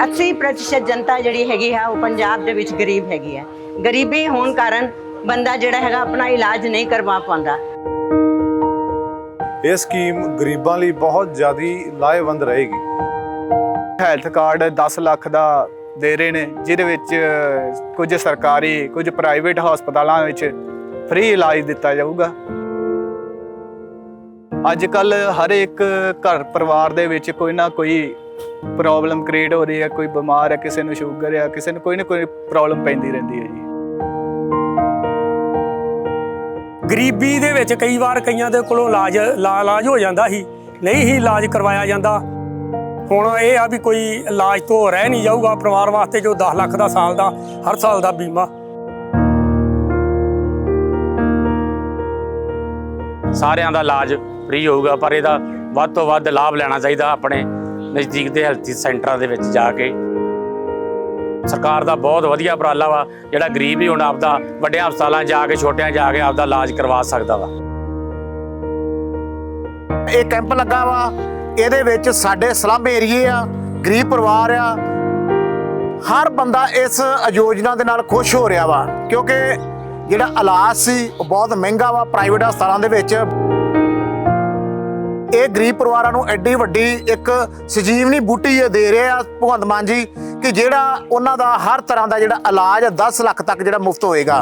80% ਜਨਤਾ ਜਿਹੜੀ ਹੈਗੀ ਹੈ ਉਹ ਪੰਜਾਬ ਦੇ ਵਿੱਚ ਗਰੀਬ ਹੈਗੀ ਹੈ ਗਰੀਬੀ ਹੋਣ ਕਾਰਨ ਬੰਦਾ ਜਿਹੜਾ ਹੈਗਾ ਆਪਣਾ ਇਲਾਜ ਨਹੀਂ ਕਰਵਾ ਪਾਉਂਦਾ। ਇਹ ਸਕੀਮ ਗਰੀਬਾਂ ਲਈ ਬਹੁਤ ਜ਼ਿਆਦੀ ਲਾਹੇਵੰਦ ਰਹੇਗੀ। ਹੈਲਥ ਕਾਰਡ 10 ਲੱਖ ਦਾ ਦੇ ਰਹੇ ਨੇ ਜਿਹਦੇ ਵਿੱਚ ਕੁਝ ਸਰਕਾਰੀ ਕੁਝ ਪ੍ਰਾਈਵੇਟ ਹਸਪਤਾਲਾਂ ਵਿੱਚ ਫ੍ਰੀ ਇਲਾਜ ਦਿੱਤਾ ਜਾਊਗਾ। ਅੱਜ ਕੱਲ ਹਰ ਇੱਕ ਘਰ ਪਰਿਵਾਰ ਦੇ ਵਿੱਚ ਕੋਈ ਨਾ ਕੋਈ ਪ੍ਰੋਬਲਮ ਕ੍ਰੀਏਟ ਹੋ ਰਹੀ ਹੈ, ਕੋਈ ਬਿਮਾਰ ਹੈ, ਕਿਸੇ ਨੂੰ ਸ਼ੂਗਰ ਹੈ, ਕਿਸੇ ਨੂੰ ਕੋਈ ਨਾ ਕੋਈ ਪ੍ਰੋਬਲਮ ਪੈਂਦੀ ਰਹਿੰਦੀ ਹੈ ਜੀ। ਗਰੀਬੀ ਦੇ ਵਿੱਚ ਕਈ ਵਾਰ ਕਈਆਂ ਦੇ ਕੋਲੋਂ ਇਲਾਜ ਇਲਾਜ ਹੋ ਜਾਂਦਾ ਸੀ, ਨਹੀਂ ਹੀ ਇਲਾਜ ਕਰਵਾਇਆ ਜਾਂਦਾ। ਹੁਣ ਇਹ ਆ ਵੀ ਕੋਈ ਇਲਾਜ ਤੋਂ ਰਹਿ ਨਹੀਂ ਜਾਊਗਾ, ਪਰਿਵਾਰ ਵਾਸਤੇ ਜੋ 10 ਲੱਖ ਦਾ ਸਾਲ ਦਾ, ਹਰ ਸਾਲ ਦਾ ਬੀਮਾ। ਸਾਰਿਆਂ ਦਾ ਇਲਾਜ ਫ੍ਰੀ ਹੋਊਗਾ, ਪਰ ਇਹਦਾ ਵੱਧ ਤੋਂ ਵੱਧ ਲਾਭ ਲੈਣਾ ਚਾਹੀਦਾ ਆਪਣੇ ਨਜ਼ਦੀਕ ਦੇ ਹੈਲਥ ਸੈਂਟਰਾਂ ਦੇ ਵਿੱਚ ਜਾ ਕੇ। ਸਰਕਾਰ ਦਾ ਬਹੁਤ ਵਧੀਆ ਉਪਰਾਲਾ ਵਾ, ਜਿਹੜਾ ਗਰੀਬ ਵੀ ਹੁਣ ਆਪਦਾ ਵੱਡੇ ਹਸਪਤਾਲਾਂ ਜਾ ਕੇ, ਛੋਟਿਆਂ ਜਾ ਕੇ ਆਪਦਾ ਇਲਾਜ ਕਰਵਾ ਸਕਦਾ ਵਾ। ਇਹ ਕੈਂਪ ਲੱਗਾ ਵਾ, ਇਹਦੇ ਵਿੱਚ ਸਾਡੇ ਸਲਮ ਏਰੀਏ ਆ, ਗਰੀਬ ਪਰਿਵਾਰ ਆ। ਹਰ ਬੰਦਾ ਇਸ ਆਯੋਜਨਾ ਦੇ ਨਾਲ ਖੁਸ਼ ਹੋ ਰਿਹਾ ਵਾ, ਕਿਉਂਕਿ ਜਿਹੜਾ ਇਲਾਜ ਸੀ, ਉਹ ਬਹੁਤ ਮਹਿੰਗਾ ਵਾ ਪ੍ਰਾਈਵੇਟ ਹਸਪਤਾਲਾਂ ਦੇ ਵਿੱਚ। ਇਹ ਗਰੀਬ ਪਰਿਵਾਰਾਂ ਨੂੰ ਐਡੀ ਵੱਡੀ ਇੱਕ ਸਜੀਵਨੀ ਬੂਟੀ ਇਹ ਦੇ ਰਿਹਾ ਆ ਭਗਵੰਤ ਮਾਨ ਜੀ ਕਿ ਜਿਹੜਾ ਉਹਨਾਂ ਦਾ ਹਰ ਤਰ੍ਹਾਂ ਦਾ ਜਿਹੜਾ ਇਲਾਜ 10 ਲੱਖ ਤੱਕ ਜਿਹੜਾ ਮੁਫਤ ਹੋਏਗਾ।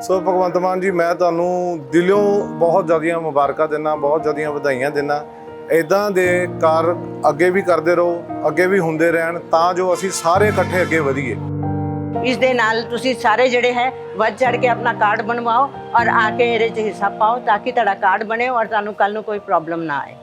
ਸੋ ਭਗਵੰਤ ਮਾਨ ਜੀ, ਮੈਂ ਤੁਹਾਨੂੰ ਦਿਲੋਂ ਬਹੁਤ ਜ਼ਿਆਦੀਆਂ ਮੁਬਾਰਕਾਂ ਦਿੰਦਾ, ਬਹੁਤ ਜ਼ਿਆਦੀਆਂ ਵਧਾਈਆਂ ਦਿੰਦਾ। ਇਦਾਂ ਦੇ ਕਾਰ ਅੱਗੇ ਵੀ ਕਰਦੇ ਰਹੋ, ਅੱਗੇ ਵੀ ਹੁੰਦੇ ਰਹਿਣ, ਤਾਂ ਜੋ ਅਸੀਂ ਸਾਰੇ ਇਕੱਠੇ ਅੱਗੇ ਵਧੀਏ। ਇਸ ਦੇ ਨਾਲ ਤੁਸੀਂ ਸਾਰੇ ਜਿਹੜੇ ਹੈ, ਵੱਧ ਚੜ ਕੇ ਆਪਣਾ ਕਾਰਡ ਬਣਵਾਓ ਔਰ ਆ ਕੇ ਇਹਦੇ 'ਚ ਹਿੱਸਾ ਪਾਓ ਤਾਂ ਕਿ ਤੁਹਾਡਾ ਕਾਰਡ ਬਣੇ ਔਰ ਤੁਹਾਨੂੰ ਕੱਲ ਨੂੰ ਕੋਈ ਪ੍ਰੋਬਲਮ ਨਾ ਆਏ।